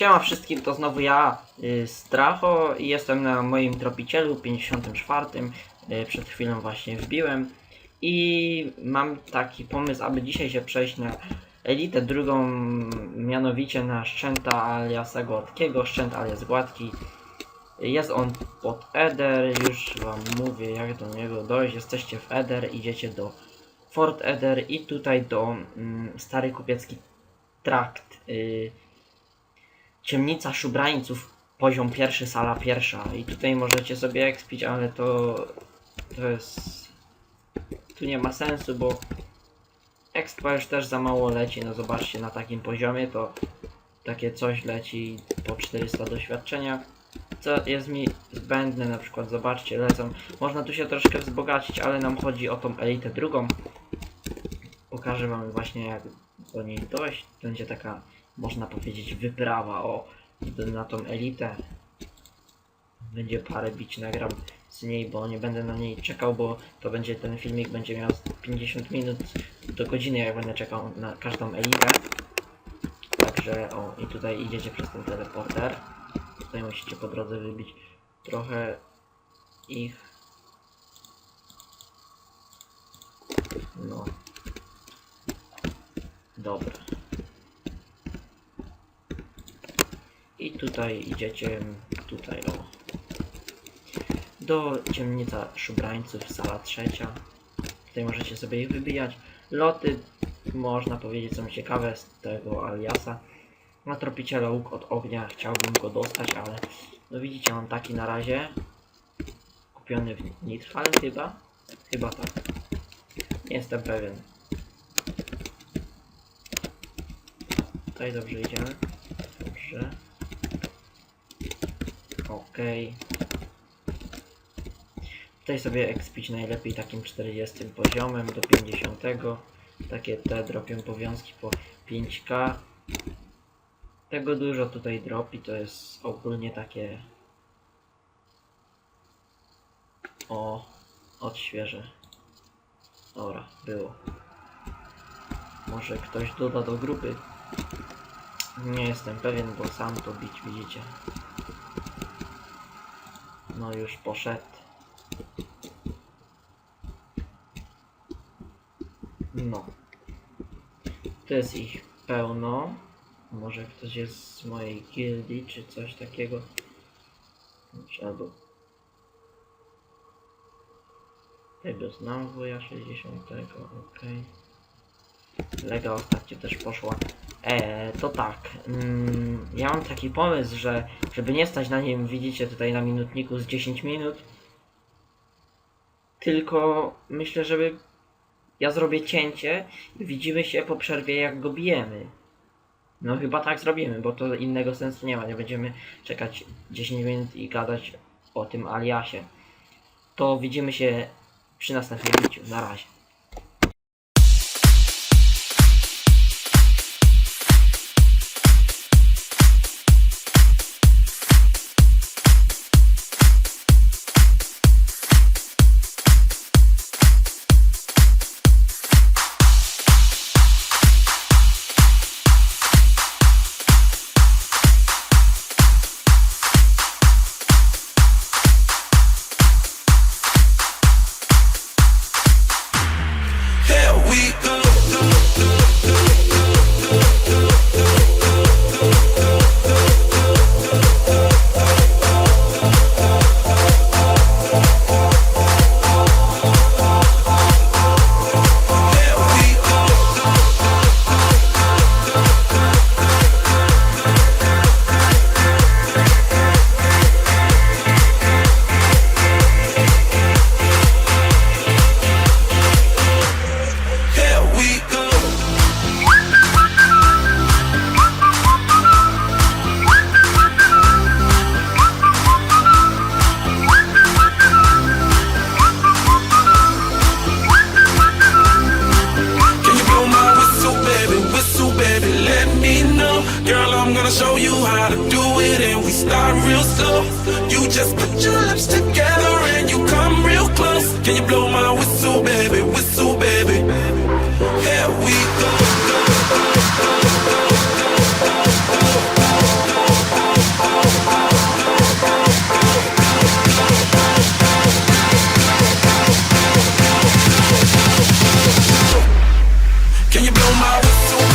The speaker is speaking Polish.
Siema wszystkim, to znowu ja, y, Stracho i jestem na moim tropicielu 54. Y, przed chwilą właśnie wbiłem i mam taki pomysł, aby dzisiaj się przejść na elitę drugą, mianowicie na Szczęta aliasa Gładkiego, Szczęt alias Gładki. Jest on pod Eder, już wam mówię jak do niego dojść. Jesteście w Eder, idziecie do Fort Eder i tutaj do mm, Stary Kupiecki Trakt. Y, Ciemnica Szubrańców, poziom pierwszy, sala pierwsza. I tutaj możecie sobie ekspić, ale to, to jest... Tu nie ma sensu, bo expa już też za mało leci. No zobaczcie, na takim poziomie to takie coś leci po 400 doświadczenia. Co jest mi zbędne, na przykład zobaczcie, lecą. Można tu się troszkę wzbogacić, ale nam chodzi o tą elitę drugą. Pokażę wam właśnie jak do niej dojść. Będzie taka można powiedzieć, wyprawa o na tą elitę. Będzie parę bić, nagram z niej, bo nie będę na niej czekał, bo to będzie ten filmik będzie miał 50 minut do godziny, jak będę czekał na każdą elitę. Także o, i tutaj idziecie przez ten teleporter. Tutaj musicie po drodze wybić trochę ich. No. Dobra. I tutaj idziecie, tutaj o, do ciemnica szubrańców, sala trzecia. Tutaj możecie sobie ich wybijać. Loty, można powiedzieć, są ciekawe z tego aliasa. Na tropiciela łuk od ognia, chciałbym go dostać, ale no widzicie, mam taki na razie. Kupiony w Nitral chyba? Chyba tak. Nie jestem pewien. Tutaj dobrze idziemy. Dobrze. Okej. Tutaj sobie expić najlepiej takim 40 poziomem do 50. Takie te dropią powiązki po 5k. Tego dużo tutaj dropi, to jest ogólnie takie... O, odświeżę. Dobra, było. Może ktoś doda do grupy. Nie jestem pewien, bo sam to bić widzicie. No już poszedł. No. To jest ich pełno. Może ktoś jest z mojej gildii, czy coś takiego. Albo... Tego znam wuja 60, okej. Lega ostatnio też poszła. Eee, to tak. Mm, ja mam taki pomysł, że żeby nie stać na nim, widzicie tutaj na minutniku z 10 minut. Tylko myślę, żeby ja zrobię cięcie i widzimy się po przerwie jak go bijemy. No chyba tak zrobimy, bo to innego sensu nie ma. Nie będziemy czekać 10 minut i gadać o tym aliasie. To widzimy się przy następnym biciu. Na razie. got real slow. You just put your lips together and you come real close. Can you blow my whistle, baby? Whistle, baby. Here we go, Can you blow my whistle?